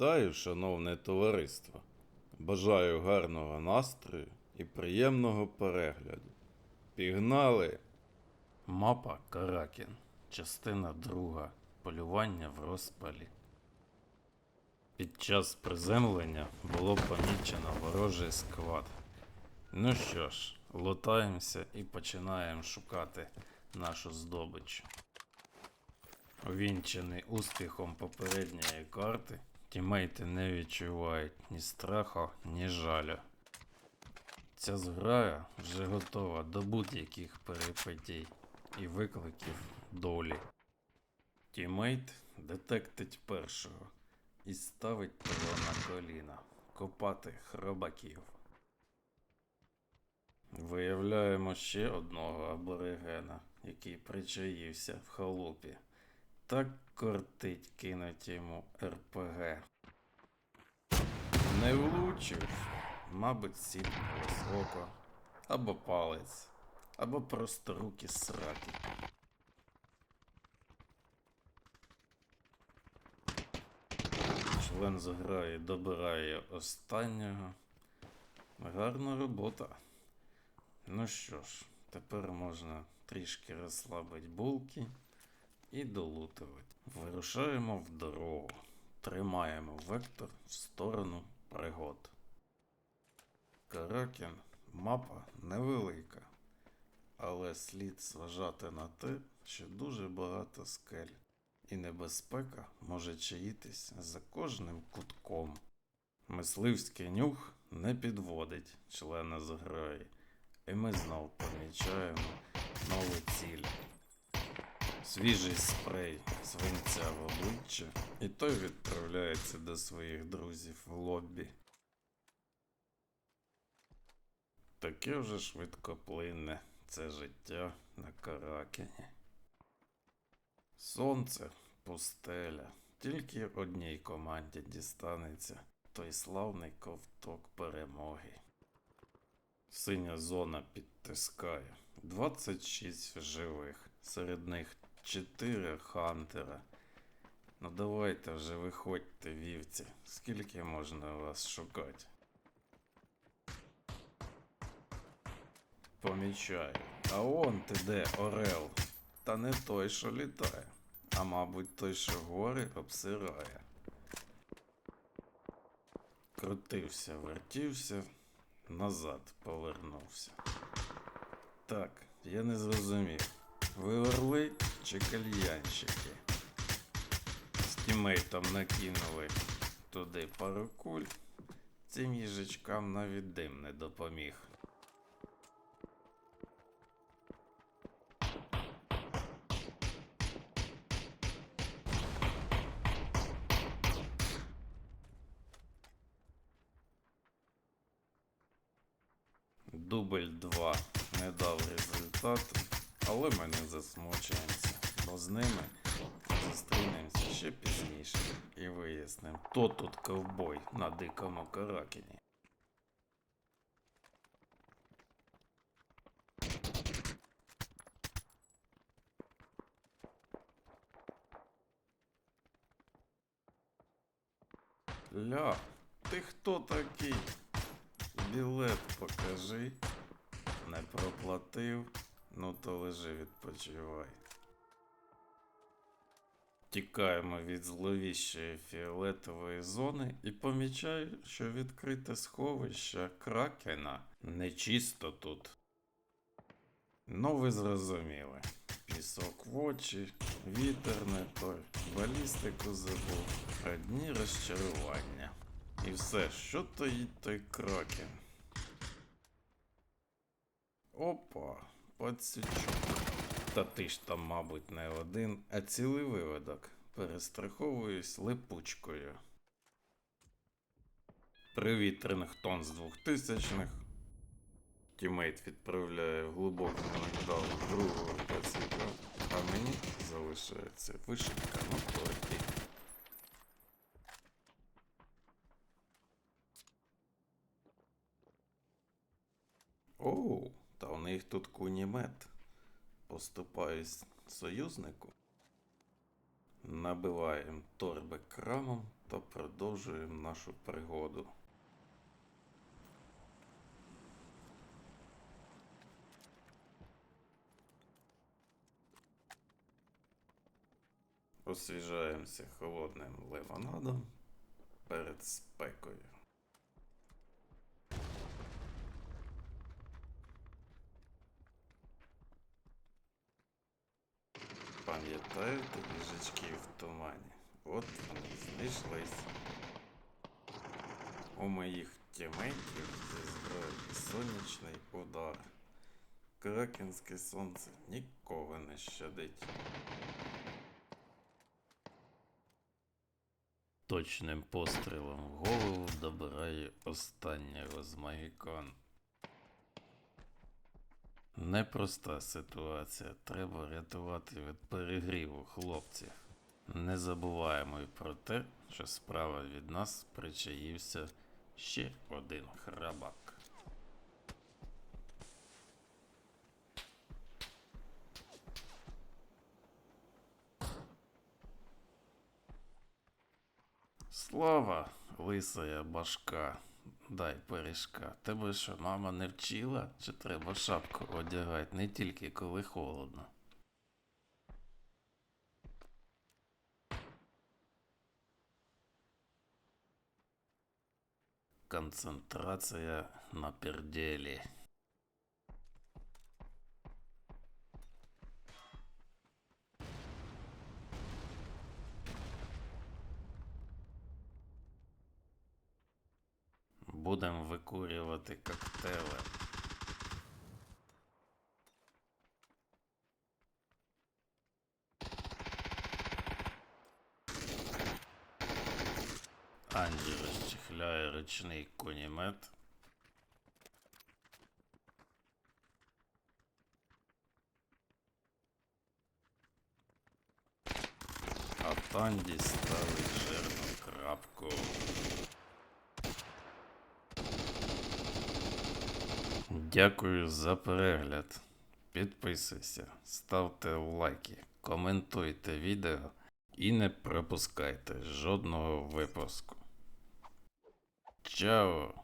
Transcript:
Вітаю, шановне товариство. Бажаю гарного настрою і приємного перегляду. Пігнали! Мапа Каракін. Частина друга. Полювання в розпалі. Під час приземлення було помічено ворожий склад. Ну що ж, лутаємося і починаємо шукати нашу здобич. Увінчений успіхом попередньої карти, тімейти не відчувають ні страху, ні жалю. Ця зграя вже готова до будь-яких перипетій і викликів долі. Тімейт детектить першого і ставить того на коліна копати хробаків. Виявляємо ще одного аборигена, який причаївся в халупі. Так кортить кинуть йому РПГ. Не влучив, мабуть, сіпнулось око, або палець, або просто руки сраті. Член заграє добирає останнього. Гарна робота. Ну що ж, тепер можна трішки розслабити булки і долутувати. Вирушаємо в дорогу. Тримаємо вектор в сторону пригод. Каракін мапа невелика, але слід зважати на те, що дуже багато скель, і небезпека може чаїтись за кожним кутком. Мисливський нюх не підводить члена зграї, і ми знов помічаємо нову ціль. Свіжий спрей свинця в обличчя, і той відправляється до своїх друзів в лоббі. Таке вже швидкоплинне це життя на Каракені. Сонце, пустеля, тільки одній команді дістанеться той славний ковток перемоги. Синя зона підтискає. 26 живих. Серед них 4 хантера. Ну давайте вже виходьте, вівці. Скільки можна вас шукати? Помічаю. А он ти де, Орел. Та не той, що літає, а мабуть той, що гори обсирає. Крутився, вертівся, назад повернувся. Так, я не зрозумів. Ви орли чи кальянщики? З тімейтом накинули туди пару куль. Цим їжачкам навіть дим не допоміг. Дубль 2 не дав результату, але ми не засмучуємося, бо з ними зустрінемося ще пізніше і вияснимо, хто тут ковбой на дикому каракені. Ля, ти хто такий? Білет покажи. Не проплатив, ну то лежи відпочивай. Тікаємо від зловіщої фіолетової зони і помічаю, що відкрите сховище кракена нечисто тут. Ну ви зрозуміли. Пісок в очі, вітер не той, балістику забув, одні розчарування. І все, що тоїть той кракен? Опа, пацючок. Та ти ж там, мабуть, не один, а цілий виводок. Перестраховуюсь липучкою. Привіт, Рингтон з 2000-х. Тімейт відправляє в глибокий нокдаун другого пацюка, а мені залишається вишивка на торті. Оу, у них тут кунімет. Поступаюсь союзнику. Набиваємо торби крамом, та продовжуємо нашу пригоду. Освіжаємося холодним лимонадом перед спекою. Пам'ятаєте їжачки в тумані? От вони знайшлись. У моїх тімейтів зі зброї сонячний удар. Кракенське сонце нікого не щадить. Точним пострілом голову добирає останнього з магікан. Непроста ситуація. Треба рятувати від перегріву хлопців. Не забуваємо й про те, що справа від нас причаївся ще один храбак. Слава, лисая башка, дай пиріжка. Тебе що, мама не вчила? Чи треба шапку одягати не тільки коли холодно? Концентрація на перделі. Будем викурювати коктейли. Анді розчехляє ручний кунімет. А Танді ставить жирну крапку. Дякую за перегляд. Підписуйся, ставте лайки, коментуйте відео і не пропускайте жодного випуску. Чао!